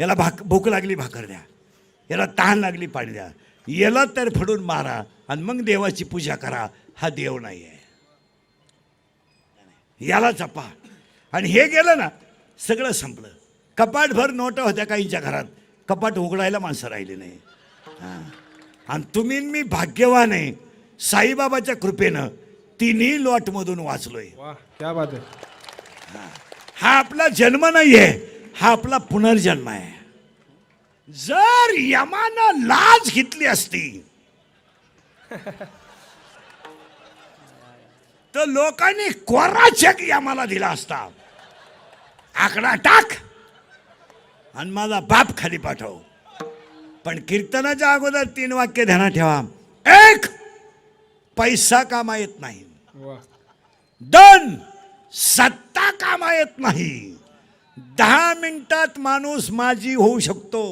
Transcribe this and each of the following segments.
याला भाक भूक लागली भाकर द्या. याला तहान लागली पाणी द्या. याला तर फडून मारा आणि मग देवाची पूजा करा. हा देव नाही आहे याला जपा. आणि हे गेलं ना सगळं संपलं. कपाटभर नोटा होत्या काहींच्या घरात. कपाट उघडायला माणसं राहिली नाही. हां. आणि तुम्ही मी भाग्यवान आहे. साईबाबाच्या कृपेनं तिन्ही लॉटमधून वाचलोय. है. हा आपला जन्म नाही आहे हा आपला पुनर्जन्म आहे. जर यमानं लाज घेतली असती तर लोकांनी कोरा चेक यमाला दिला असता. आकडा टाक आणि माझा बाप खाली पाठव. पण कीर्तनाच्या अगोदर तीन वाक्य ध्यानात ठेवा. एक पैसा कामा येत नाही. दोन सत्ता कामा येत नाही. दहा मिनिटात माणूस माझी होऊ शकतो.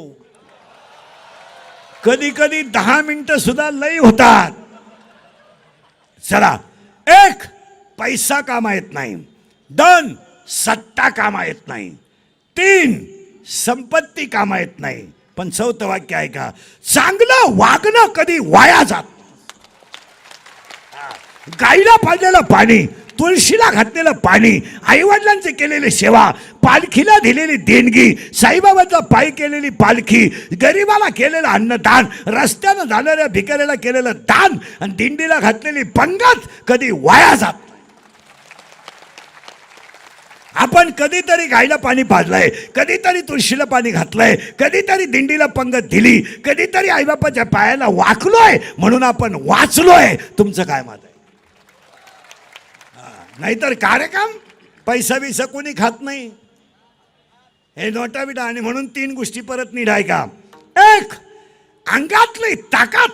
कधी कधी दहा मिनिटं सुद्धा लई होतात. चला एक पैसा कामा येत नाही. दोन सत्ता कामा येत नाही. तीन संपत्ती कामा येत नाही. पण चौथं वाक्य आहे का चांगलं वागणं कधी वाया जात. गाईला पाजलेलं पाणी. तुळशीला घातलेलं पाणी आईवडिलांचे केलेले सेवा पालखीला दिलेली देणगी साईबाबांचा पायी केलेली पालखी गरिबाला केलेलं अन्नदान रस्त्यानं जाणाऱ्या भिकाऱ्याला केलेलं दान आणि दिंडीला घातलेली पंगत कधी वाया जात आपण कधीतरी गायला पाणी पाजलंय कधीतरी तुळशीला पाणी घातलंय कधीतरी दिंडीला पंगत दिली कधीतरी आईबापाच्या पायाला वाकलोय म्हणून आपण वाचलोय. तुमचं काय मत आहे? नाहीतर कार्यक्रम? पैसा बिसा कोणी खात नाही. हे नोटा बिटा आणि म्हणून तीन गोष्टी परत निढाय का एक अंगातली ताकद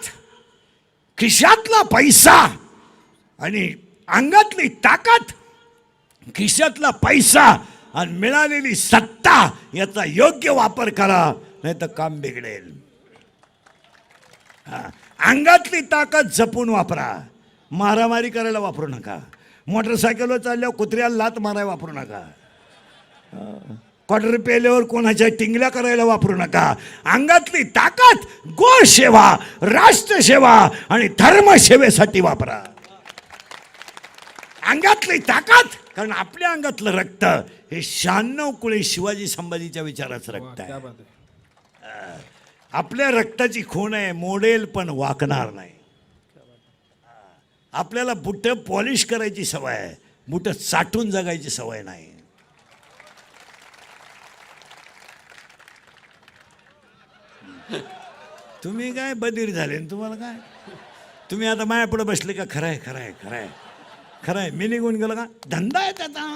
खिशातला पैसा आणि अंगातली ताकद खिशातला पैसा आणि मिळालेली सत्ता याचा योग्य वापर करा नाही तर काम बिघडेल. हा. अंगातली ताकद जपून वापरा. मारामारी करायला वापरू नका. मोटरसायकलवर चालल्यावर कुत्र्याला लात मारायला वापरू नका. क्वार्टर पेल्यावर कोणाच्या टिंगल्या करायला वापरू नका. अंगातली ताकद गो सेवा राष्ट्रसेवा आणि धर्मसेवेसाठी वापरा. अंगातली ताकद कारण आपल्या अंगातलं रक्त हे शहाण्णव कुळे शिवाजी संभाजीच्या विचाराचं रक्त आहे. आपल्या रक्ताची खूण आहे मोडेल पण वाकणार नाही. आपल्याला बुटं पॉलिश करायची सवय आहे. बुट चाटून जगायची सवय नाही. तुम्ही काय बधीर झाले तुम्हाला काय? तुम्ही आता मायापुढे बसले का? खरं आहे खरं आहे खरं आहे खरं आहे मी निघून गेलो का? धंदा आहे त्याचा.